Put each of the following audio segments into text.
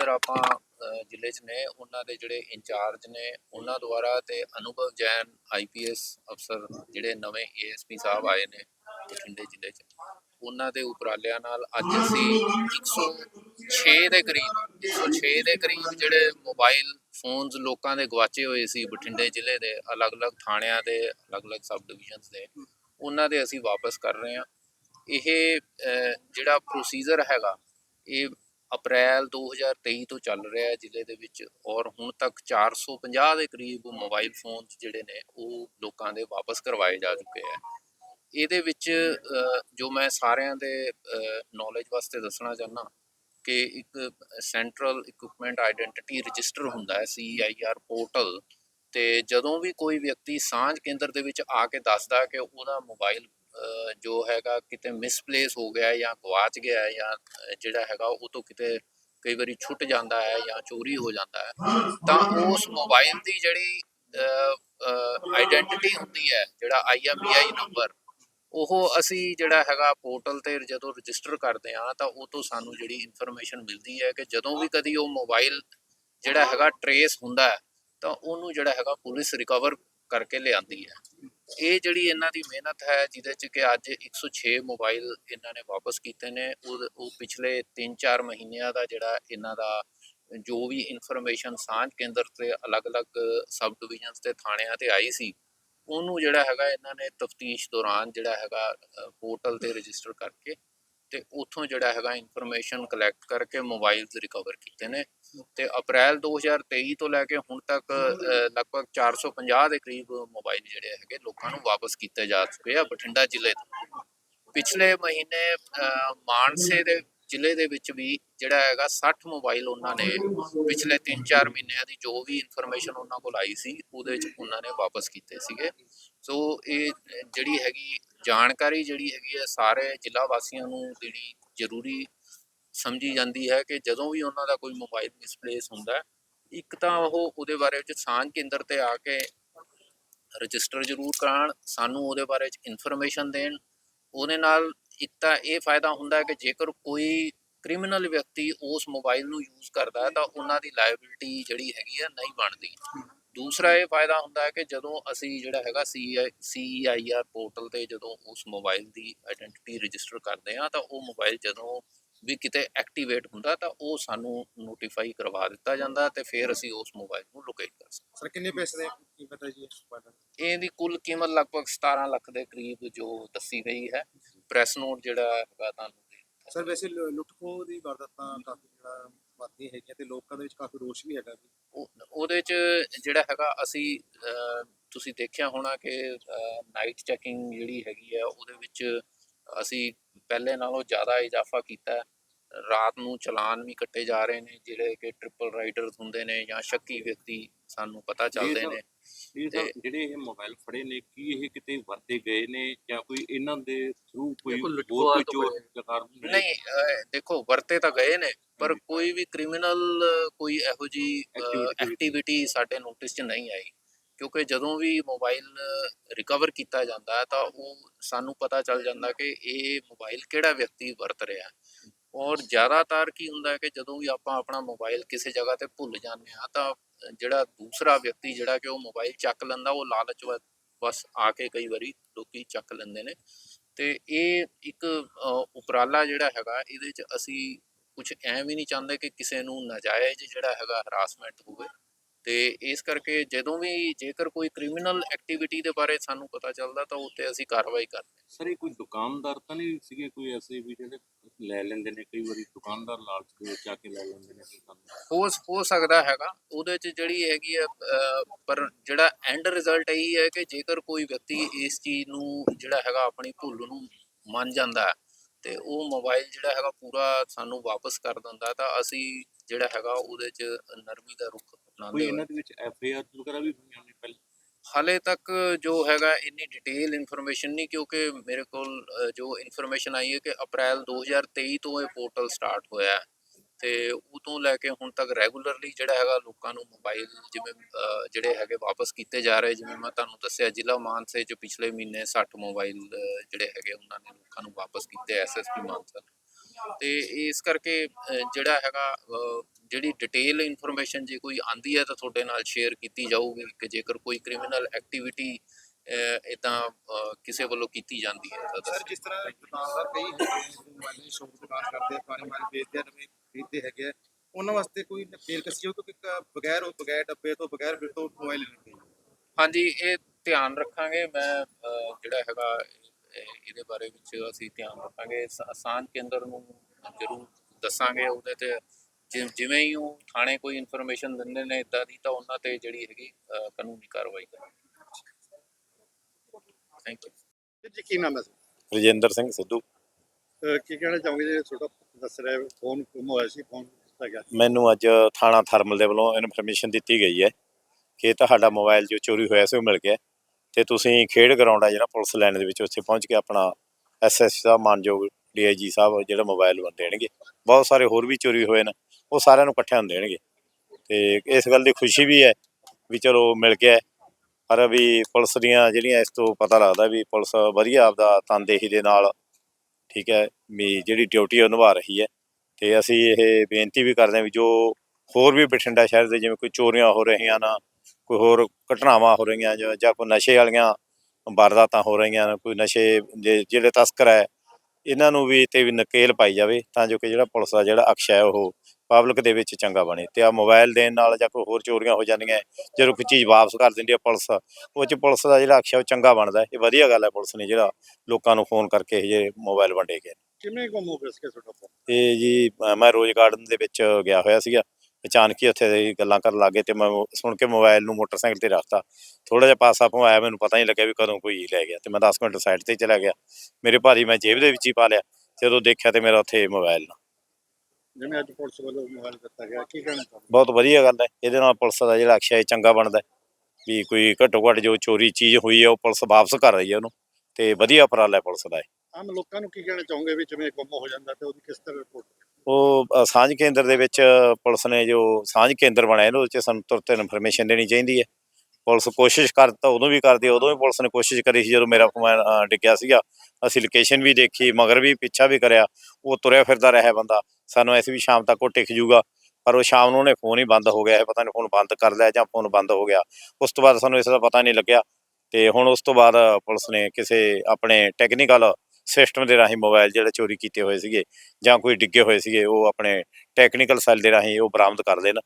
ਅੰਦਰ ਆਪਾਂ ਜ਼ਿਲ੍ਹੇ 'ਚ ਨੇ, ਉਹਨਾਂ ਦੇ ਜਿਹੜੇ ਇੰਚਾਰਜ ਨੇ, ਉਹਨਾਂ ਦੁਆਰਾ ਤੇ ਅਨੁਭਵ ਜੈਨ ਆਈਪੀਐਸ ਅਫਸਰ ਜਿਹੜੇ ਨਵੇਂ ਏਐਸਪੀ ਸਾਹਿਬ ਆਏ ਨੇ ਬਠਿੰਡੇ ਜ਼ਿਲ੍ਹੇ 'ਚ, ਉਹਨਾਂ ਦੇ ਉਪਰਾਲਿਆਂ ਨਾਲ ਅੱਜ ਅਸੀਂ 106 ਦੇ ਕਰੀਬ 106 ਦੇ ਕਰੀਬ ਜਿਹੜੇ ਮੋਬਾਈਲ ਫੋਨਸ ਲੋਕਾਂ ਦੇ ਗਵਾਚੇ ਹੋਏ ਸੀ ਬਠਿੰਡੇ ਜ਼ਿਲ੍ਹੇ ਦੇ ਅਲੱਗ-ਅਲੱਗ ਥਾਣਿਆਂ ਦੇ, ਅਲੱਗ-ਅਲੱਗ ਸਬ ਡਿਵੀਜ਼ਨਸ ਦੇ, ਉਹਨਾਂ ਦੇ ਅਸੀਂ ਵਾਪਸ ਕਰ ਰਹੇ ਹਾਂ। ਇਹ ਜਿਹੜਾ ਪ੍ਰੋਸੀਜਰ ਹੈਗਾ, ਇਹ ਅਪ੍ਰੈਲ 2023 ਤੋਂ ਚੱਲ ਰਿਹਾ ਹੈ ਜ਼ਿਲ੍ਹੇ ਦੇ ਵਿੱਚ ਔਰ ਹੁਣ ਤੱਕ 450 ਦੇ ਕਰੀਬ ਮੋਬਾਈਲ ਫੋਨ ਜਿਹੜੇ ਨੇ ਉਹ ਲੋਕਾਂ ਦੇ ਵਾਪਸ ਕਰਵਾਏ ਜਾ ਚੁੱਕੇ ਹੈ। ਇਹਦੇ ਵਿੱਚ ਜੋ ਮੈਂ ਸਾਰਿਆਂ ਦੇ ਨੌਲੇਜ ਵਾਸਤੇ ਦੱਸਣਾ ਚਾਹੁੰਦਾ ਕਿ ਇੱਕ ਸੈਂਟਰਲ ਇਕਵਿਪਮੈਂਟ ਆਇਡੈਂਟੀਟੀ ਰਜਿਸਟਰ ਹੁੰਦਾ ਹੈ ਸੀਆਈਆਰ ਪੋਰਟਲ ਤੇ ਜਦੋਂ ਵੀ ਕੋਈ ਵਿਅਕਤੀ ਸਾਂਝ ਕੇਂਦਰ ਦੇ ਵਿੱਚ ਆ ਕੇ ਦੱਸਦਾ ਕਿ ਉਹਦਾ ਮੋਬਾਈਲ ਜੋ ਹੈਗਾ ਕਿਤੇ ਮਿਸਪਲੇਸ ਹੋ ਗਿਆ ਜਾਂ ਗਵਾਚ ਗਿਆ ਜਾਂ ਜਿਹੜਾ ਹੈਗਾ ਉਹ ਤੋਂ ਕਿਤੇ ਕਈ ਵਾਰੀ ਛੁੱਟ ਜਾਂਦਾ ਹੈ ਜਾਂ ਚੋਰੀ ਹੋ ਜਾਂਦਾ ਹੈ, ਤਾਂ ਉਸ ਮੋਬਾਈਲ ਦੀ ਜਿਹੜੀ ਆਇਡੈਂਟੀਟੀ ਹੁੰਦੀ ਹੈ, ਜਿਹੜਾ ਆਈਐਮਈਆਈ ਨੰਬਰ ਉਹ ਅਸੀਂ ਜਿਹੜਾ ਹੈਗਾ ਪੋਰਟਲ ਤੇ ਜਦੋਂ ਰਜਿਸਟਰ ਕਰਦੇ ਆ ਤਾਂ ਉਹ ਤੋਂ ਸਾਨੂੰ ਜਿਹੜੀ ਇਨਫੋਰਮੇਸ਼ਨ ਮਿਲਦੀ ਹੈ ਕਿ ਜਦੋਂ ਵੀ ਕਦੀ ਉਹ ਮੋਬਾਈਲ ਜਿਹੜਾ ਹੈਗਾ ਟਰੇਸ ਹੁੰਦਾ ਹੈ, ਤਾਂ ਉਹਨੂੰ ਜਿਹੜਾ ਹੈਗਾ ਪੁਲਿਸ ਰਿਕਵਰ ਕਰਕੇ ਲਿਆਂਦੀ ਹੈ। ਇਹ ਜਿਹੜੀ ਇਹਨਾਂ ਦੀ ਮਿਹਨਤ ਹੈ, ਜਿਹਦੇ ਚ ਕਿ ਅੱਜ 106 ਮੋਬਾਈਲ ਇਹਨਾਂ ਨੇ ਵਾਪਸ ਕੀਤੇ ਨੇ, ਉਹ ਉਹ ਪਿਛਲੇ 3-4 ਮਹੀਨਿਆਂ ਦਾ ਜਿਹੜਾ ਇਹਨਾਂ ਦਾ ਜੋ ਵੀ ਇਨਫੋਰਮੇਸ਼ਨ ਸਾਂਝ ਕੇਂਦਰ ਤੇ ਅਲੱਗ-ਅਲੱਗ ਸਬ ਡਿਵੀਜ਼ਨਸ ਤੇ ਥਾਣਿਆਂ ਤੇ ਆਈ ਸੀ, ਉਹਨੂੰ ਜਿਹੜਾ ਹੈਗਾ ਇਹਨਾਂ ਨੇ ਤਫਤੀਸ਼ ਦੌਰਾਨ ਜਿਹੜਾ ਹੈਗਾ ਪੋਰਟਲ ਤੇ ਰਜਿਸਟਰ ਕਰਕੇ ਤੇ ਉਥੋਂ ਜਿਹੜਾ ਹੈਗਾ ਇਨਫੋਰਮੇਸ਼ਨ ਕਲੈਕਟ ਕਰਕੇ ਮੋਬਾਈਲਸ ਰਿਕਵਰ ਕੀਤੇ ਨੇ। ਤੇ ਅਪ੍ਰੈਲ 2023 ਤੋਂ ਲੈ ਕੇ ਹੁਣ ਤੱਕ ਅ, ਲਗਭਗ 450 ਦੇ ਕਰੀਬ ਮੋਬਾਈਲ ਜਿਹੜੇ ਹੈਗੇ ਲੋਕਾਂ ਨੂੰ ਵਾਪਸ ਕੀਤੇ ਜਾ ਚੁੱਕੇ ਆ ਬਠਿੰਡਾ ਜ਼ਿਲ੍ਹੇ ਤੋਂ। ਪਿਛਲੇ ਮਹੀਨੇ ਮਾਨਸੇ ਦੇ ਜ਼ਿਲ੍ਹੇ ਦੇ ਵਿੱਚ ਵੀ ਜਿਹੜਾ ਹੈਗਾ 60 ਮੋਬਾਈਲ ਉਹਨਾਂ ਨੇ ਪਿਛਲੇ 3-4 ਮਹੀਨਿਆਂ ਦੀ ਜੋ ਵੀ ਇਨਫੋਰਮੇਸ਼ਨ ਉਹਨਾਂ ਕੋਲ ਆਈ ਸੀ ਉਹਦੇ ਵਿੱਚ ਉਹਨਾਂ ਨੇ ਵਾਪਸ ਕੀਤੇ ਸੀਗੇ। ਸੋ ਇਹ ਜਿਹੜੀ ਹੈਗੀ ਜਾਣਕਾਰੀ ਜਿਹੜੀ ਹੈਗੀ ਹੈ, ਸਾਰੇ ਜ਼ਿਲ੍ਹਾ ਵਾਸੀਆਂ ਨੂੰ ਦੇਣੀ ਜ਼ਰੂਰੀ ਸਮਝੀ ਜਾਂਦੀ ਹੈ ਕਿ ਜਦੋਂ ਵੀ ਉਹਨਾਂ ਦਾ ਕੋਈ ਮੋਬਾਈਲ ਮਿਸਪਲੇਸ ਹੁੰਦਾ ਇੱਕ ਤਾਂ ਉਹ ਉਹਦੇ ਬਾਰੇ ਵਿੱਚ ਸਾਂਝ ਕੇਂਦਰ ਤੇ ਆ ਕੇ ਰਜਿਸਟਰ ਜ਼ਰੂਰ ਕਰਾਉਣ, ਸਾਨੂੰ ਉਹਦੇ ਬਾਰੇ ਵਿੱਚ ਇਨਫੋਰਮੇਸ਼ਨ ਦੇਣ। ਉਹਦੇ ਨਾਲ ਇੱਕ ਤਾਂ ਇਹ ਫਾਇਦਾ ਹੁੰਦਾ ਹੈ ਕਿ ਜੇਕਰ ਕੋਈ ਕ੍ਰਿਮੀਨਲ ਵਿਅਕਤੀ ਉਸ ਮੋਬਾਈਲ ਨੂੰ ਯੂਜ਼ ਕਰਦਾ ਹੈ, ਤਾਂ ਉਹਨਾਂ ਦੀ ਲਾਇਬਿਲਟੀ ਜਿਹੜੀ ਹੈਗੀ ਹੈ, ਨਹੀਂ ਬਣਦੀ। ਦੂਸਰਾ ਇਹ ਫਾਇਦਾ ਹੁੰਦਾ ਹੈ ਕਿ ਜਦੋਂ ਅਸੀਂ ਜਿਹੜਾ ਹੈਗਾ ਸੀਆਈਆਰ ਪੋਰਟਲ ਤੇ ਜਦੋਂ ਉਸ ਮੋਬਾਈਲ ਦੀ ਆਇਡੈਂਟੀਟੀ ਰਜਿਸਟਰ ਕਰਦੇ ਹਾਂ ਤਾਂ ਉਹ ਮੋਬਾਈਲ ਜਦੋਂ ਵੀ ਕਿਤੇ ਐਕਟੀਵੇਟ ਹੁੰਦਾ ਤਾਂ ਉਹ ਸਾਨੂੰ ਨੋਟੀਫਾਈ ਕਰਵਾ ਦਿੱਤਾ ਜਾਂਦਾ ਤੇ ਫਿਰ ਅਸੀਂ ਉਸ ਮੋਬਾਈਲ ਨੂੰ ਲੋਕੇਟ ਕਰ ਸਕਦੇ ਸਰ ਕਿੰਨੇ ਪੈਸੇ ਦੇ ਕੀਮਤ ਹੈ ਜੀ। ਇਹਦੀ ਕੁੱਲ ਕੀਮਤ ਲਗਭਗ 17 ਲੱਖ ਦੇ ਕਰੀਬ ਜੋ ਦੱਸੀ ਗਈ ਹੈ ਪ੍ਰੈਸ ਨੋਟ ਜਿਹੜਾ ਹੈਗਾ ਤੁਹਾਨੂੰ। ਸਰ ਵੈਸੇ ਲੁ- ਲੁੱਟ ਖੋਹ ਦੀ ਵਾਰਦਾਤਾਂ ਕਾਫੀ ਜਿਹੜਾ ਵੱਧਦੀ ਹੈਗੀਆਂ ਤੇ ਲੋਕਾਂ ਦੇ ਵਿੱਚ ਕਾਫੀ ਰੋਸ਼ ਵੀ ਹੈਗਾ ਵੀ। ਉਹਦੇ ਚ ਜਿਹੜਾ ਹੈਗਾ ਅਸੀਂ ਅਹ, ਤੁਸੀਂ ਦੇਖਿਆ ਹੋਣਾ ਕਿ ਨਾਈਟ ਚੈਕਿੰਗ ਜਿਹੜੀ ਹੈਗੀ ਹੈ ਉਹਦੇ ਵਿੱਚ ਅਸੀਂ ਪਹਿਲੇ ਨਾਲੋਂ ਜ਼ਿਆਦਾ ਇਜ਼ਾਫਾ ਕੀਤਾ ਹੈ। ਰਾਤ ਨੂੰ ਚਲਾਨ ਵੀ ਕੱਟੇ ਜਾ ਰਹੇ ਨੇ ਜਿਹੜੇ ਕਿ ਟ੍ਰਿਪਲ ਰਾਈਡਰਸ ਹੁੰਦੇ ਨੇ ਜਾਂ ਸ਼ੱਕੀ ਵਿਅਕਤੀ ਸਾਨੂੰ ਪਤਾ ਚੱਲਦੇ ਨੇ ਇਹ ਤਾਂ ਜਿਹੜੇ ਇਹ ਮੋਬਾਈਲ ਫੜੇ ਨੇ ਕੀ ਇਹ ਕਿਤੇ ਵਰਤੇ ਗਏ ਨੇ ਜਾਂ ਕੋਈ ਇਹਨਾਂ ਦੇ ਥਰੂ ਕੋਈ ਹੋਰ ਕੋਈ ਚੋਰ? ਨਹੀਂ ਦੇਖੋ ਵਰਤੇ ਤਾਂ ਗਏ ਨੇ ਪਰ। ਕੋਈ ਵੀ ਕ੍ਰਿਮੀਨਲ ਕੋਈ ਇਹੋ ਜੀ ਐਕਟੀਵਿਟੀ ਸਾਡੇ ਨੋਟਿਸ 'ਚ ਨਹੀਂ ਆਈ ਕਿਉਂਕਿ ਜਦੋਂ ਵੀ ਮੋਬਾਈਲ ਰਿਕਵਰ ਕੀਤਾ ਜਾਂਦਾ ਹੈ ਤਾਂ ਉਹ ਸਾਨੂੰ ਪਤਾ ਚੱਲ ਜਾਂਦਾ ਕਿ ਇਹ ਮੋਬਾਈਲ ਕਿਹੜਾ ਵਿਅਕਤੀ ਵਰਤ ਰਿਹਾ ਹੈ ਔਰ ਜ਼ਿਆਦਾਤਰ ਕੀ ਹੁੰਦਾ ਹੈ ਕਿ ਜਦੋਂ ਵੀ ਆਪਾਂ ਆਪਣਾ ਮੋਬਾਈਲ ਕਿਸੇ ਜਗ੍ਹਾ ਤੇ ਭੁੱਲ ਜਾਂਦੇ ਆ ਤਾਂ ਜਿਹੜਾ ਦੂਸਰਾ ਵਿਅਕਤੀ ਜਿਹੜਾ ਕਿ ਉਹ ਮੋਬਾਈਲ ਚੱਕ ਲੈਂਦਾ, ਉਹ ਲਾਲਚ ਬਸ ਆ ਕੇ ਕਈ ਵਾਰੀ ਲੋਕੀ ਚੱਕ ਲੈਂਦੇ ਨੇ। ਤੇ ਇਹ ਇੱਕ ਉਪਰਾਲਾ ਜਿਹੜਾ ਹੈਗਾ, ਇਹਦੇ 'ਚ ਅਸੀਂ ਕੁਝ ਐਂ ਵੀ ਨਹੀਂ ਚਾਹੁੰਦੇ ਕਿ ਕਿਸੇ ਨੂੰ ਨਾਜਾਇਜ਼ ਜਿਹੜਾ ਹੈਗਾ ਹਰਾਸਮੈਂਟ ਹੋਵੇ। ਤੇ ਇਸ ਕਰਕੇ ਜਦੋਂ ਵੀ ਜੇਕਰ ਕੋਈ ਕ੍ਰਿਮੀਨਲ ਐਕਟੀਵਿਟੀ ਦੇ ਬਾਰੇ ਸਾਨੂੰ ਪਤਾ ਚੱਲਦਾ ਤਾਂ ਉੱਤੇ ਅਸੀਂ ਕਾਰਵਾਈ ਕਰਦੇ ਹਾਂ। ਸਰ, ਇਹ ਕੋਈ ਦੁਕਾਨਦਾਰ ਤਾਂ ਨਹੀਂ ਸੀਗੇ? ਕੋਈ ਐਸੇ ਵੀ ਜਿਹੜੇ ਲੈ ਲੈਂਦੇ ਨੇ ਕਈ ਵਾਰੀ ਦੁਕਾਨਦਾਰ ਲਾਲਚ ਦੇ ਵਿੱਚ ਆ ਕੇ ਲੈ ਲੈਂਦੇ ਨੇ ਕੋਈ ਕੰਮ ਹੋ ਹੋ ਸਕਦਾ ਹੈਗਾ ਉਹਦੇ 'ਚ ਜਿਹੜੀ ਹੈਗੀ ਹੈ ਅ, ਪਰ ਜਿਹੜਾ ਐਂਡ ਰਿਜ਼ਲਟ ਇਹੀ ਹੈ ਕਿ ਜੇਕਰ ਕੋਈ ਵਿਅਕਤੀ ਇਸ ਚੀਜ਼ ਨੂੰ ਜਿਹੜਾ ਹੈਗਾ ਆਪਣੀ ਭੁੱਲ ਨੂੰ ਮੰਨ ਜਾਂਦਾ ਹੈ ਤੇ ਉਹ ਮੋਬਾਈਲ ਜਿਹੜਾ ਹੈਗਾ ਪੂਰਾ ਸਾਨੂੰ ਵਾਪਸ ਕਰ ਦਿੰਦਾ ਤਾਂ ਅਸੀਂ ਜਿਹੜਾ ਹੈਗਾ ਉਹਦੇ 'ਚ ਨਰਮੀ ਦਾ ਰੁਖ ਕੋਈ ਅਪਣਾਉਂਦੇ ਇਹਨਾਂ ਹੋਏ ਦੇ ਵਿੱਚ ਐਫ ਆਈ ਆਰ ਵਗੈਰਾ ਵੀ ਹੋਈਆਂ ਨੇ ਪਹਿਲੇ? ਹਾਲੇ ਤੱਕ ਜੋ ਹੈਗਾ ਇੰਨੀ ਡਿਟੇਲ ਇਨਫੋਰਮੇਸ਼ਨ ਨਹੀਂ, ਕਿਉਂਕਿ ਮੇਰੇ ਕੋਲ ਜੋ ਇਨਫੋਰਮੇਸ਼ਨ ਆਈ ਹੈ ਕਿ ਅਪ੍ਰੈਲ 2023 ਤੋਂ ਇਹ ਪੋਰਟਲ ਸਟਾਰਟ ਹੋਇਆ ਹੈ। ਤੇ ਉਹ ਤੋਂ ਲੈ ਕੇ ਹੁਣ ਤੱਕ ਰੈਗੂਲਰਲੀ ਜਿਹੜਾ ਹੈਗਾ ਲੋਕਾਂ ਨੂੰ ਮੋਬਾਈਲ ਜਿਵੇਂ ਜਿਹੜੇ ਹੈਗੇ ਵਾਪਸ ਕੀਤੇ ਜਾ ਰਹੇ, ਜਿਵੇਂ ਮੈਂ ਤੁਹਾਨੂੰ ਦੱਸਿਆ, ਜ਼ਿਲ੍ਹਾ ਮਾਨਸੇ 'ਚ ਪਿਛਲੇ ਮਹੀਨੇ 60 ਮੋਬਾਈਲ ਜਿਹੜੇ ਹੈਗੇ ਉਹਨਾਂ ਨੇ ਲੋਕਾਂ ਨੂੰ ਵਾਪਸ ਕੀਤੇ ਐਸਐਸਪੀ ਮਾਨਸਾ ਤੇ ਇਸ ਕਰਕੇ ਜਿਹੜਾ ਹੈਗਾ ਜਿਹੜੀ ਡਿਟੇਲ ਇਨਫੋਰਮੇਸ਼ਨ ਜੇ ਕੋਈ ਆਂਦੀ ਹੈ ਤਾਂ ਤੁਹਾਡੇ ਨਾਲ ਸ਼ੇਅਰ ਕੀਤੀ ਜਾਊਗੀ ਕਿ ਜੇਕਰ ਕੋਈ ਕ੍ਰਿਮੀਨਲ ਐਕਟੀਵਿਟੀ ਇਦਾਂ ਕਿਸੇ ਵੱਲੋਂ ਕੀਤੀ ਜਾਂਦੀ ਹੈ ਸਰ। ਜਿਸ ਤਰ੍ਹਾਂ ਦੁਕਾਨਦਾਰ ਕਈ ਦੀ ਸ਼ੌਪ ਦੁਕਾਨ ਕਰਦੇ ਆ ਪੁਰਾਣੇ ਮਾਰੇ ਵੇਚਦੇ ਨਵੇਂ ਖਰੀਦਦੇ ਹੈਗੇ ਉਹਨਾਂ ਵਾਸਤੇ ਕੋਈ ਨਕੇਲ ਕਸੀ ਹੋ ਕ- ਬਗੈਰ ਉਹ ਬਗੈਰ ਡੱਬੇ ਤੋਂ ਬਗੈਰ ਬਿਲ ਤੋਂ ਮੋਬਾਈਲ ਲੈਣਗੇ ਹਾਂਜੀ ਇਹ ਧਿਆਨ ਰੱਖਾਂਗੇ ਮੈਂ ਜਿਹੜਾ ਹੈਗਾ ਇਹਦੇ ਬਾਰੇ ਵਿੱਚ ਅਸੀਂ ਧਿਆਨ ਰੱਖਾਂਗੇ। ਸਾਂਝ ਕੇਂਦਰ ਨੂੰ ਜ਼ਰੂਰ ਦੱਸਾਂਗੇ ਉਹਦੇ ਤੇ। ਜਿਵੇਂ ਹੀ ਉਹ ਥਾਣੇ ਕੋਈ ਇਨਫੋਰਮੇਸ਼ਨ ਦਿੰਦੇ ਨੇ ਇਦਾਂ ਦੀ ਤਾਂ ਉਹਨਾਂ ਤੇ ਜਿਹੜੀ ਹੈਗੀ ਕਾਨੂੰਨੀ ਕਾਰਵਾਈ ਕਰਾਂਗੇ। ਥੈਂਕ ਯੂ ਜੀ ਕੀ ਨਾਮ ਹੈ ਰਜਿੰਦਰ ਸਿੰਘ ਸਿੱਧੂ। ਕੀ ਕਹਿਣਾ ਚਾਹੋਗੇ ਜੇ? ਤੁਹਾਡਾ ਦੱਸ ਰਿਹਾ ਫੋਨ ਗੁੰਮ ਹੋਇਆ ਸੀ ਫੋਨ ਮੈਨੂੰ ਅੱਜ ਥਾਣਾ ਥਰਮਲ ਦੇ ਵੱਲੋਂ ਇਨਫੋਰਮੇਸ਼ਨ ਦਿੱਤੀ ਗਈ ਹੈ ਕਿ ਤੁਹਾਡਾ ਮੋਬਾਈਲ ਜੋ ਚੋਰੀ ਹੋਇਆ ਸੀ ਉਹ ਮਿਲ ਗਿਆ। ਤੇ ਤੁਸੀਂ ਖੇਡ ਗਰਾਊਂਡ ਆ ਜਿਹੜਾ ਪੁਲਿਸ ਲਾਈਨ ਦੇ ਵਿੱਚ ਉੱਥੇ ਪਹੁੰਚ ਕੇ ਆਪਣਾ ਐਸਐਸ ਸਾਹਿਬ ਮਾਨਯੋਗ ਡੀਆਈਜੀ ਸਾਹਿਬ ਜਿਹੜਾ ਮੋਬਾਈਲ ਦੇਣਗੇ। ਬਹੁਤ ਸਾਰੇ ਹੋਰ ਵੀ ਚੋਰੀ ਹੋਏ ਨੇ, ਉਹ ਸਾਰਿਆਂ ਨੂੰ ਇਕੱਠਿਆਂ ਨੂੰ ਦੇਣਗੇ। ਤੇ ਇਸ ਗੱਲ ਦੀ ਖੁਸ਼ੀ ਵੀ ਹੈ ਵੀ ਚਲੋ ਮਿਲ ਗਿਆ ਪਰ ਵੀ ਪੁਲਿਸ ਦੀਆਂ ਜਿਹੜੀਆਂ ਇਸ ਤੋਂ ਪਤਾ ਲੱਗਦਾ ਵੀ ਪੁਲਿਸ ਵਧੀਆ ਆਪਦਾ ਤਨਦੇਹੀ ਦੇ ਨਾਲ ਠੀਕ ਹੈ ਵੀ ਜਿਹੜੀ ਡਿਊਟੀ ਉਹ ਨਿਭਾ ਰਹੀ ਹੈ। ਤੇ ਅਸੀਂ ਇਹ ਬੇਨਤੀ ਵੀ ਕਰਦੇ ਹਾਂ ਵੀ ਜੋ ਹੋਰ ਵੀ ਬਠਿੰਡਾ ਸ਼ਹਿਰ ਦੇ ਜਿਵੇਂ ਕੋਈ ਚੋਰੀਆਂ ਹੋ ਰਹੀਆਂ ਨਾ ਕੋਈ ਹੋਰ ਘਟਨਾਵਾਂ ਹੋ ਰਹੀਆਂ ਜਾਂ ਜਾਂ ਕੋਈ ਨਸ਼ੇ ਵਾਲੀਆਂ ਵਾਰਦਾਤਾਂ ਹੋ ਰਹੀਆਂ ਕੋਈ ਨਸ਼ੇ ਜੇ ਜਿਹੜੇ ਤਸਕਰ ਹੈ ਇਹਨਾਂ ਨੂੰ ਵੀ ਤੇ ਵੀ ਨਕੇਲ ਪਾਈ ਜਾਵੇ ਤਾਂ ਜੋ ਕਿ ਜਿਹੜਾ ਪੁਲਿਸ ਦਾ ਜਿਹੜਾ ਅਕਸ਼ ਹੈ ਉਹ ਪਬਲਿਕ ਦੇ ਵਿੱਚ ਚੰਗਾ ਬਣੇ ਤੇ ਆ ਮੋਬਾਈਲ ਦੇਣ ਨਾਲ ਜਾਂ ਕੋਈ ਹੋਰ ਚੋਰੀਆਂ ਹੋ ਜਾਂਦੀਆਂ ਜਦੋਂ ਕੋਈ ਚੀਜ਼ ਵਾਪਸ ਕਰ ਦਿੰਦੀ ਹੈ ਪੁਲਿਸ ਉਹ ਚ ਪੁਲਿਸ ਦਾ ਜਿਹੜਾ ਅਕਸ਼ ਹੈ ਉਹ ਚੰਗਾ ਬਣਦਾ। ਇਹ ਵਧੀਆ ਗੱਲ ਹੈ ਪੁਲਿਸ ਨੇ ਜਿਹੜਾ ਲੋਕਾਂ ਨੂੰ ਫੋਨ ਕਰਕੇ ਇਹ ਜਿਹੇ ਮੋਬਾਈਲ ਵੰਡੇ ਗਏ ਕਿਵੇਂ ਗੁੰਮ ਹੋ ਗਿਆ ਸੀ ਤੁਹਾਡਾ ਤੇ ਜੀ ਮੈਂ ਰੋਜ਼ ਗਾਰਡਨ ਦੇ ਵਿੱਚ ਗਿਆ ਹੋਇਆ ਸੀਗਾ ਅਚਾਨਕ ਹੀ ਉੱਥੇ ਗੱਲਾਂ ਕਰਨ ਲੱਗੇ ਤੇ ਮੈਂ ਉਹ ਸੁਣ ਕੇ ਮੋਬਾਈਲ ਨੂੰ ਮੋਟਰਸਾਈਕਲ ਤੇ ਰੱਖਤਾ। ਥੋੜਾ ਜਿਹਾ ਪਾਸਾ ਭਵਾਇਆ ਮੈਨੂੰ ਪਤਾ ਨਹੀਂ ਲੱਗਿਆ ਵੀ ਕਦੋਂ ਕੋਈ ਲੈ ਗਿਆ ਤੇ ਮੈਂ 10 ਮਿੰਟ ਸਾਈਡ ਤੇ ਚਲਾ ਗਿਆ। ਮੇਰੇ ਭਾਰੀ ਮੈਂ ਜੇਬ ਦੇ ਵਿੱਚ ਹੀ ਪਾ ਲਿਆ ਜਦੋਂ ਦੇਖਿਆ ਤੇ ਮੇਰਾ ਉੱਥੇ ਮੋਬਾਈਲ ਨਾ। ਜਿਵੇਂ ਅੱਜ ਪੁਲਿਸ ਵੱਲੋਂ ਮੋਬਾਈਲ ਦਿੱਤਾ ਗਿਆ ਕੀ ਕਹਿਣਾ ਬਹੁਤ ਵਧੀਆ ਗੱਲ ਹੈ ਇਹਦੇ ਨਾਲ ਪੁਲਿਸ ਦਾ ਜਿਹੜਾ ਅਕਸ਼ਾ ਹੈ ਚੰਗਾ ਬਣਦਾ ਹੈ ਵੀ ਕੋਈ ਘੱਟੋ ਘੱਟ ਜੋ ਚੋਰੀ ਚੀਜ਼ ਹੋਈ ਹੈ ਉਹ ਪੁਲਿਸ ਵਾਪਸ ਕਰ ਰਹੀ ਹੈ ਉਹਨੂੰ ਤੇ ਵਧੀਆ ਉਪਰਾਲਾ ਹੈ ਪੁਲਿਸ ਦਾ ਇਹ। ਆਮ ਲੋਕਾਂ ਨੂੰ ਕੀ ਕਹਿਣਾ ਚਾਹੋਗੇ ਵੀ ਜਿਵੇਂ ਗੁੰਮ ਹੋ ਜਾਂਦਾ ਤੇ ਉਹਦੀ ਕਿਸ ਤਰ੍ਹਾਂ ਰਿਪੋਰਟ? ਉਹ ਅ, ਸਾਂਝ ਕੇਂਦਰ ਦੇ ਵਿੱਚ ਪੁਲਿਸ ਨੇ ਜੋ ਸਾਂਝ ਕੇਂਦਰ ਬਣਾਇਆ ਇਹਨੂੰ ਵਿੱਚ ਸਾਨੂੰ ਤੁਰਤ ਇਨਫੋਰਮੇਸ਼ਨ ਦੇਣੀ ਚਾਹੀਦੀ ਹੈ। ਪੁਲਿਸ ਕੋਸ਼ਿਸ਼ ਕਰ ਤਾਂ ਉਦੋਂ ਵੀ ਕਰਦੀ ਹੈ, ਉਦੋਂ ਵੀ ਪੁਲਿਸ ਨੇ ਕੋਸ਼ਿਸ਼ ਕਰੀ ਸੀ ਜਦੋਂ ਮੇਰਾ ਫੋਨ ਅ, ਡਿੱਗਿਆ ਸੀਗਾ। ਅਸੀਂ ਲੋਕੇਸ਼ਨ ਵੀ ਦੇਖੀ ਮਗਰ ਵੀ ਪਿੱਛਾ ਵੀ ਕਰਿਆ ਉਹ ਤੁਰਿਆ ਫਿਰਦਾ ਰਿਹਾ ਬੰਦਾ। ਸਾਨੂੰ ਐਸੀ ਵੀ ਸ਼ਾਮ ਤੱਕ ਉਹ ਟਿਕ ਜੂਗਾ ਪਰ ਉਹ ਸ਼ਾਮ ਨੂੰ ਉਹਨੇ ਫੋਨ ਹੀ ਬੰਦ ਹੋ ਗਿਆ ਹੈ ਪਤਾ ਨਹੀਂ ਫੋਨ ਬੰਦ ਕਰ ਲਿਆ ਜਾਂ ਫੋਨ ਬੰਦ ਹੋ ਗਿਆ। ਉਸ ਤੋਂ ਬਾਅਦ ਸਾਨੂੰ ਇਸ ਦਾ ਪਤਾ ਨਹੀਂ ਲੱਗਿਆ ਤੇ ਹੁਣ ਉਸ ਤੋਂ ਬਾਅਦ ਪੁਲਿਸ ਨੇ ਕਿਸੇ ਆਪਣੇ ਟੈਕਨੀਕਲ ਸਿਸਟਮ ਦੇ ਰਾਹੀਂ ਮੋਬਾਈਲ ਜਿਹੜੇ ਚੋਰੀ ਕੀਤੇ ਹੋਏ ਸੀਗੇ ਜਾਂ ਕੋਈ ਡਿੱਗੇ ਹੋਏ ਸੀਗੇ ਉਹ ਆਪਣੇ ਟੈਕਨੀਕਲ ਸੈੱਲ ਦੇ ਰਾਹੀਂ ਉਹ ਬਰਾਮਦ ਕਰ ਦੇਣ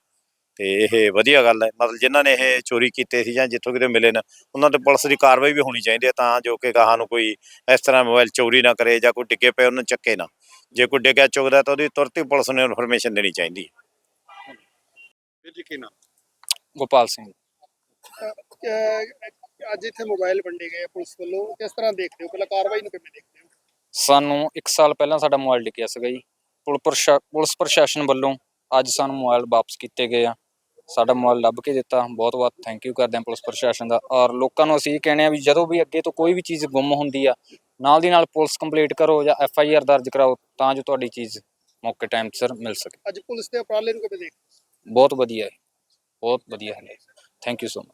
ਤੇ ਇਹ ਵਧੀਆ ਗੱਲ ਹੈ। ਮਤਲਬ ਜਿਨ੍ਹਾਂ ਨੇ ਇਹ ਚੋਰੀ ਕੀਤੇ ਸੀ ਜਾਂ ਜਿੱਥੋਂ ਕਿਤੇ ਮਿਲੇ ਨੇ ਉਹਨਾਂ ਤੇ ਪੁਲਿਸ ਦੀ ਕਾਰਵਾਈ ਵੀ ਹੋਣੀ ਚਾਹੀਦੀ ਹੈ ਤਾਂ ਜੋ ਕਿ ਗਾਹਾਂ ਨੂੰ ਕੋਈ ਇਸ ਤਰ੍ਹਾਂ ਮੋਬਾਈਲ ਚੋਰੀ ਨਾ ਕਰੇ ਜਾਂ ਕੋਈ ਡਿੱਗੇ ਪਏ ਉਹਨੂੰ ਚੱਕੇ ਨਾ। ਜੇ ਕੋਈ ਡਿੱਗਿਆ ਚੁੱਕਦਾ ਤਾਂ ਉਹਦੀ ਤੁਰੰਤ ਹੀ ਪੁਲਿਸ ਨੂੰ ਇਨਫੋਰਮੇਸ਼ਨ ਦੇਣੀ ਚਾਹੀਦੀ ਹੈ। ਵੀਰ ਜੀ ਕੀ ਨਾਮ? ਗੋਪਾਲ ਸਿੰਘ। ਅੱਜ ਇੱਥੇ ਮੋਬਾਈਲ ਵੰਡੇ ਗਏ ਆ ਪੁਲਿਸ ਵੱਲੋਂ। ਕਿਸ ਤਰ੍ਹਾਂ ਦੇਖਦੇ ਹੋ? ਪਹਿਲਾਂ ਕਾਰਵਾਈ ਨੂੰ ਕਿਵੇਂ ਦੇਖਦੇ ਹੋ? ਸਾਨੂੰ 1 ਸਾਲ ਪਹਿਲਾਂ ਸਾਡਾ ਮੋਬਾਈਲ ਡਿੱਗਿਆ ਸੀਗਾ ਜੀ। ਪੁਲ ਪ੍ਰਸ਼ਾ- ਪੁਲਿਸ ਪ੍ਰਸ਼ਾਸਨ ਵੱਲੋਂ ਅੱਜ ਸਾਨੂੰ ਮੋਬਾਈਲ ਵਾਪਸ ਕੀਤੇ ਗਏ ਆ। ਸਾਡਾ ਮੋਬਾਈਲ ਲੱਭ ਕੇ ਦਿੱਤਾ। ਬਹੁਤ ਬਹੁਤ ਥੈਂਕ ਯੂ ਕਰਦੇ ਹਾਂ ਪੁਲਿਸ ਪ੍ਰਸ਼ਾਸਨ ਦਾ। ਔਰ ਲੋਕਾਂ ਨੂੰ ਅਸੀਂ ਇਹ ਕਹਿੰਦੇ ਆ ਵੀ ਜਦੋਂ ਵੀ ਅੱਗੇ ਤੋਂ ਕੋਈ ਵੀ ਚੀਜ਼ ਗੁੰਮ ਹੁੰਦੀ ਆ ਨਾਲ ਦੀ ਨਾਲ ਪੁਲਿਸ ਕੰਪਲੀਟ ਕਰੋ ਜਾਂ ਐਫ ਆਈ ਆਰ ਦਰਜ ਕਰਾਓ ਤਾਂ ਜੋ ਤੁਹਾਡੀ ਚੀਜ਼ ਮੌਕੇ ਟਾਈਮ ਸਿਰ ਮਿਲ ਸਕੇ। ਅੱਜ ਪੁਲਿਸ ਦੇ ਉਪਰਾਲੇ ਨੂੰ ਕਿਵੇਂ ਦੇਖਦੇ ਹੋ? ਬਹੁਤ ਵਧੀਆ ਹੈ ਬਹੁਤ ਵਧੀਆ ਹੈ। ਥੈਂਕ ਯੂ ਸੋ ਮਚ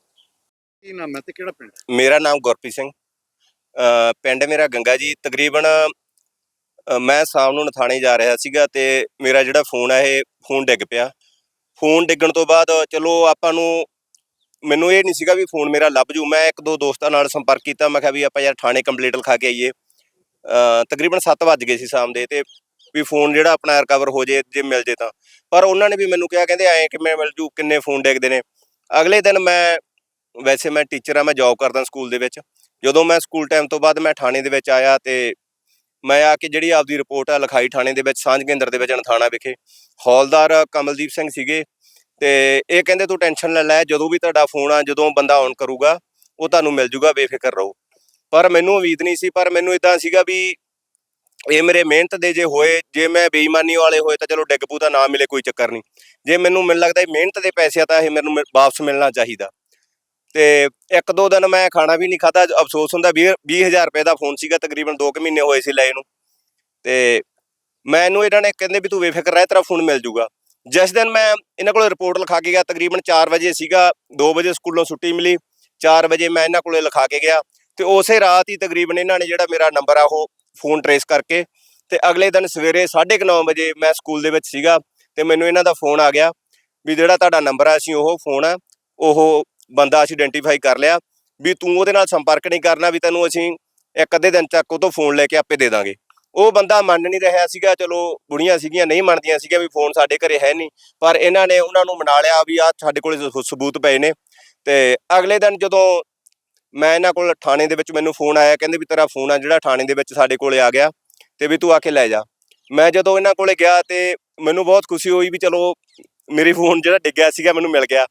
ਕੀ ਨਾਮ ਹੈ ਤੇ ਕਿਹੜਾ ਪਿੰਡ? ਮੇਰਾ ਨਾਮ ਗੁਰਪ੍ਰੀਤ ਸਿੰਘ। ਪਿੰਡ ਮੇਰਾ ਗੰਗਾ ਜੀ, ਤਕਰੀਬਨ ਮੈਂ ਸ਼ਾਮ ਨੂੰ ਨਥਾਣੇ ਜਾ ਰਿਹਾ ਸੀਗਾ ਤੇ ਮੇਰਾ ਜਿਹੜਾ ਫੋਨ ਹੈ ਇਹ ਫੋਨ ਡਿੱਗ ਪਿਆ। ਫੋਨ ਡਿੱਗਣ ਤੋਂ ਬਾਅਦ ਚਲੋ ਆਪਾਂ ਨੂੰ ਮੈਨੂੰ ਇਹ ਨਹੀਂ ਸੀਗਾ ਵੀ ਫੋਨ ਮੇਰਾ ਲੱਭ ਜੂ। ਮੈਂ ਇੱਕ ਦੋ ਦੋਸਤਾਂ ਨਾਲ ਸੰਪਰਕ ਕੀਤਾ। ਮੈਂ ਕਿਹਾ ਵੀ ਆਪਾਂ ਯਾਰ ਥਾਣੇ ਕੰਪਲੀਟ ਲਿਖਾ ਕੇ ਆਈਏ। ਤਕਰੀਬਨ 7 ਵੱਜ ਗਏ ਸੀ ਸ਼ਾਮ ਦੇ ਤੇ ਵੀ ਫੋਨ ਜਿਹੜਾ ਆਪਣਾ ਰਿਕਵਰ ਹੋ ਜੇ ਜੇ ਮਿਲ ਜੇ ਤਾਂ। ਪਰ ਉਹਨਾਂ ਨੇ ਵੀ ਮੈਨੂੰ ਕਿਹਾ, ਕਹਿੰਦੇ ਐਂ ਕਿਵੇਂ ਮਿਲ ਜੂ, ਕਿੰਨੇ ਫੋਨ ਡਿੱਗਦੇ ਨੇ। ਅਗਲੇ ਦਿਨ ਮੈਂ, ਵੈਸੇ ਮੈਂ ਟੀਚਰ ਆ, ਮੈਂ ਜੌਬ ਕਰਦਾ ਸਕੂਲ ਦੇ ਵਿੱਚ। ਜਦੋਂ ਮੈਂ ਸਕੂਲ ਟਾਈਮ ਤੋਂ ਬਾਅਦ ਮੈਂ ਥਾਣੇ ਦੇ ਵਿੱਚ ਆਇਆ ਤੇ ਮੈਂ ਆ ਕੇ ਜਿਹੜੀ ਆਪਦੀ ਰਿਪੋਰਟ ਆ ਲਿਖਾਈ ਥਾਣੇ ਦੇ ਵਿੱਚ, ਸਾਂਝ ਕੇਂਦਰ ਦੇ ਵਿੱਚ ਥਾਣਾ ਵਿਖੇ। ਹੌਲਦਾਰ ਕਮਲਦੀਪ ਸਿੰਘ ਸੀਗੇ ਤੇ ਇਹ ਕਹਿੰਦੇ, ਤੂੰ ਟੈਨਸ਼ਨ ਨਾ ਲੈ, ਜਦੋਂ ਵੀ ਤੁਹਾਡਾ ਫੋਨ ਆ, ਜਦੋਂ ਬੰਦਾ ਔਨ ਕਰੂਗਾ, ਉਹ ਤੁਹਾਨੂੰ ਮਿਲ ਜੂਗਾ, ਬੇਫਿਕਰ ਰਹੋ। ਪਰ ਮੈਨੂੰ ਉਮੀਦ ਨਹੀਂ ਸੀ, ਪਰ ਮੈਨੂੰ ਇਦਾਂ ਸੀਗਾ ਵੀ ਇਹ ਮੇਰੇ ਮਿਹਨਤ ਦੇ ਜੇ ਹੋਏ, ਜੇ ਮੈਂ ਬੇਈਮਾਨੀ ਵਾਲੇ ਹੋਏ ਤਾਂ ਚਲੋ ਡਿੱਗ ਪੂ ਤਾਂ ਨਾ ਮਿਲੇ ਕੋਈ ਚੱਕਰ ਨਹੀਂ। ਜੇ ਮੈਨੂੰ ਮੈਨੂੰ ਲੱਗਦਾ ਮਿਹਨਤ ਦੇ ਪੈਸੇ ਆ ਤਾਂ ਇਹ ਮੈਨੂੰ ਮਿਲ- ਵਾਪਸ ਮਿਲਣਾ ਚਾਹੀਦਾ। ਤੇ ਇੱਕ ਦੋ ਦਿਨ ਮੈਂ ਖਾਣਾ ਵੀ ਨਹੀਂ ਖਾਧਾ, ਅਫਸੋਸ ਹੁੰਦਾ 20 20000 ਰੁਪਏ ਦਾ ਫੋਨ ਸੀਗਾ ਤਕਰੀਬਨ 2 ਕੁ ਮਹੀਨੇ ਹੋਏ ਸੀ ਲਏ ਨੂੰ। ਤੇ ਮੈਨੂੰ ਇਹਨਾਂ ਨੇ ਕਹਿੰਦੇ ਵੀ ਤੂੰ ਬੇਫਿਕਰ ਰਹਿ, ਤੇਰਾ ਫੋਨ ਮਿਲ ਜੂਗਾ। ਜਿਸ ਦਿਨ ਮੈਂ ਇਹਨਾਂ ਕੋਲ ਰਿਪੋਰਟ ਲਿਖਾ ਕੇ ਗਿਆ, ਤਕਰੀਬਨ 4 ਵਜੇ ਸੀਗਾ 2 ਵਜੇ ਸਕੂਲੋਂ ਛੁੱਟੀ ਮਿਲੀ 4 ਵਜੇ ਮੈਂ ਇਹਨਾਂ ਕੋਲੇ ਲਿਖਾ ਕੇ ਗਿਆ। ਤੇ ਉਸੇ ਰਾਤ ਹੀ ਤਕਰੀਬਨ ਇਹਨਾਂ ਨੇ ਜਿਹੜਾ ਮੇਰਾ ਨੰਬਰ ਆ, ਉਹ ਫੋਨ ਟਰੇਸ ਕਰਕੇ, ਤੇ ਅਗਲੇ ਦਿਨ ਸਵੇਰੇ 9:30 ਵਜੇ ਮੈਂ ਸਕੂਲ ਦੇ ਵਿੱਚ ਸੀਗਾ, ਤੇ ਮੈਨੂੰ ਇਹਨਾਂ ਦਾ ਫੋਨ ਆ ਗਿਆ, ਵੀ ਜਿਹੜਾ ਤੁਹਾਡਾ ਨੰਬਰ ਆ, ਅਸੀਂ ਉਹ ਫੋਨ ਆ, ਉਹ ਬੰਦਾ ਅਸੀਂ ਆਇਡੈਂਟੀਫਾਈ ਕਰ ਲਿਆ ਵੀ ਤੂੰ ਉਹਦੇ ਨਾਲ ਸੰਪਰਕ ਨਹੀਂ ਕਰਨਾ ਵੀ ਤੈਨੂੰ ਅਸੀਂ ਇੱਕ ਅੱਧੇ ਦਿਨ ਤੱਕ ਉਹ ਤੋਂ ਫੋਨ ਲੈ ਕੇ ਆਪੇ ਦੇ ਦਾਂਗੇ। ਉਹ ਬੰਦਾ ਮੰਨ ਨਹੀਂ ਰਿਹਾ ਸੀਗਾ, ਚਲੋ ਬੁੜੀਆਂ ਸੀਗੀਆਂ, ਨਹੀਂ ਮੰਨਦੀਆਂ ਸੀਗੀਆਂ ਵੀ ਫੋਨ ਸਾਡੇ ਘਰੇ ਹੈ ਨਹੀਂ, ਪਰ ਇਹਨਾਂ ਨੇ ਉਹਨਾਂ ਨੂੰ ਮਨਾ ਲਿਆ ਵੀ ਆ ਸਾਡੇ ਕੋਲੇ ਸਬੂਤ ਪਏ ਨੇ। ਤੇ ਅਗਲੇ ਦਿਨ ਜਦੋਂ ਮੈਂ ਇਹਨਾਂ ਕੋਲ ਥਾਣੇ ਦੇ ਵਿੱਚ ਮੈਨੂੰ ਫੋਨ ਆਇਆ, ਕਹਿੰਦੇ ਵੀ ਤੇਰਾ ਫੋਨ ਆ ਜਿਹੜਾ ਥਾਣੇ ਦੇ ਵਿੱਚ ਸਾਡੇ ਕੋਲੇ ਆ ਗਿਆ ਤੇ ਵੀ ਤੂੰ ਆ ਕੇ ਲੈ ਜਾ। ਮੈਂ ਜਦੋਂ ਇਹਨਾਂ ਕੋਲੇ ਗਿਆ ਤੇ ਮੈਨੂੰ ਬਹੁਤ ਖੁਸ਼ੀ ਹੋਈ ਵੀ ਚਲੋ ਮੇਰੀ ਫੋਨ ਜਿਹੜਾ ਡਿੱਗਿਆ ਸੀਗਾ, ਮੈਨੂੰ ਮਿਲ ਗਿਆ।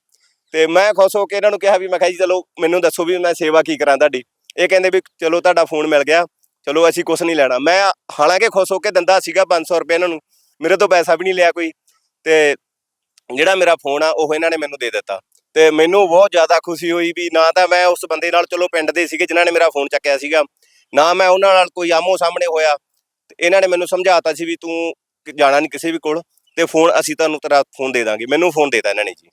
ਤੇ ਮੈਂ ਖੁਸ਼ ਹੋ ਕੇ ਇਹਨਾਂ ਨੂੰ ਕਿਹਾ ਵੀ ਮੈਂ ਕਿਹਾ ਜੀ, ਚਲੋ ਮੈਨੂੰ ਦੱਸੋ ਵੀ ਮੈਂ ਸੇਵਾ ਕੀ ਕਰਾਂ ਤੁਹਾਡੀ। ਇਹ ਕਹਿੰਦੇ ਵੀ ਚਲੋ ਤੁਹਾਡਾ ਫੋਨ ਮਿਲ ਗਿਆ। ਚਲੋ ਅਸੀਂ ਕੁਝ ਨਹੀਂ ਲੈਣਾ। ਮੈਂ ਹਾਲਾਂਕਿ ਖੁਸ਼ ਹੋ ਕੇ ਦਿੰਦਾ ਸੀਗਾ 500 ਰੁਪਏ ਇਹਨਾਂ ਨੂੰ। ਮੇਰੇ ਤੋਂ ਪੈਸਾ ਵੀ ਨਹੀਂ ਲਿਆ ਕੋਈ। ਤੇ ਜਿਹੜਾ ਮੇਰਾ ਫੋਨ ਆ, ਉਹ ਇਹਨਾਂ ਨੇ ਮੈਨੂੰ ਦੇ ਦਿੱਤਾ। ਤੇ ਮੈਨੂੰ ਬਹੁਤ ਜ਼ਿਆਦਾ ਖੁਸ਼ੀ ਹੋਈ ਵੀ ਨਾ ਤਾਂ ਮੈਂ ਉਸ ਬੰਦੇ ਨਾਲ, ਚਲੋ ਪਿੰਡ ਦੇ ਸੀਗੇ ਜਿਨ੍ਹਾਂ ਨੇ ਮੇਰਾ ਫੋਨ ਚੱਕਿਆ ਸੀਗਾ, ਨਾ ਮੈਂ ਉਹਨਾਂ ਨਾਲ ਕੋਈ ਆਮੋ ਸਾਹਮਣੇ ਹੋਇਆ। ਤੇ ਇਹਨਾਂ ਨੇ ਮੈਨੂੰ ਸਮਝਾਤਾ ਸੀ ਵੀ ਤੂੰ ਜਾਣਾ ਨਹੀਂ ਕਿਸੇ ਵੀ ਕੋਲ। ਤੇ ਫੋਨ ਅਸੀਂ ਤੁਹਾਨੂੰ ਤੇਰਾ ਫੋਨ ਦੇ ਦਾਂਗੇ। ਮੈਨੂੰ ਫੋਨ ਦੇਤਾ ਇਹਨਾਂ ਨੇ ਜੀ।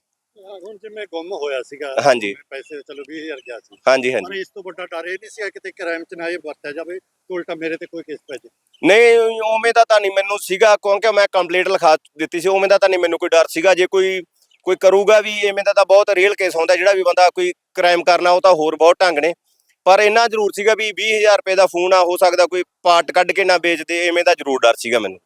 ਹੁਣ ਜਿਵੇਂ ਗੁੰਮ ਹੋਇਆ ਸੀਗਾ ਹਾਂਜੀ। ਪੈਸੇ ਚਲੋ 20000 ਗਿਆ ਸੀ। ਹਾਂਜੀ ਪਰ ਹਾਂਜੀ ਇਸ ਤੋਂ ਵੱਡਾ ਡਰ ਇਹ ਨਹੀਂ ਸੀ ਕਿਤੇ ਕ੍ਰਾਈਮ ਚ ਨਾ ਇਹ ਵਰਤਿਆ ਜਾਵੇ ਤੇ ਉਲਟਾ ਮੇਰੇ ਤੇ ਕੋਈ ਕੇਸ ਪੈ ਜਾਵੇ ਨਹੀਂ ਉਵੇਂ ਦਾ ਤਾਂ ਨਹੀਂ ਮੈਨੂੰ ਸੀਗਾ ਕਿਉਂਕਿ ਮੈਂ ਕੰਪਲੀਟ ਲਿਖਾ ਦਿੱਤੀ ਸੀ ਉਵੇਂ ਦਾ ਤਾਂ ਨਹੀਂ ਮੈਨੂੰ ਕੋਈ ਡਰ ਸੀਗਾ। ਜੇ ਕੋਈ ਕੋਈ ਕਰੂਗਾ ਵੀ ਐਵੇਂ ਦਾ ਤਾਂ ਬਹੁਤ ਰੀਅਲ ਕੇਸ ਹੁੰਦਾ ਜਿਹੜਾ ਵੀ ਬੰਦਾ ਕੋਈ ਕ੍ਰਾਈਮ ਕਰਨਾ ਉਹ ਤਾਂ ਹੋਰ ਬਹੁਤ ਢੰਗ ਨੇ। ਪਰ ਇੰਨਾ ਜ਼ਰੂਰ ਸੀਗਾ ਵੀ 20000 ਰੁਪਏ ਦਾ ਫੋਨ ਆ ਹੋ ਸਕਦਾ ਕੋਈ ਪਾਰਟ ਕੱਢ ਕੇ ਨਾ ਵੇਚ ਦੇ ਐਵੇਂ ਦਾ ਜ਼ਰੂਰ ਡਰ ਸੀਗਾ ਮੈਨੂੰ।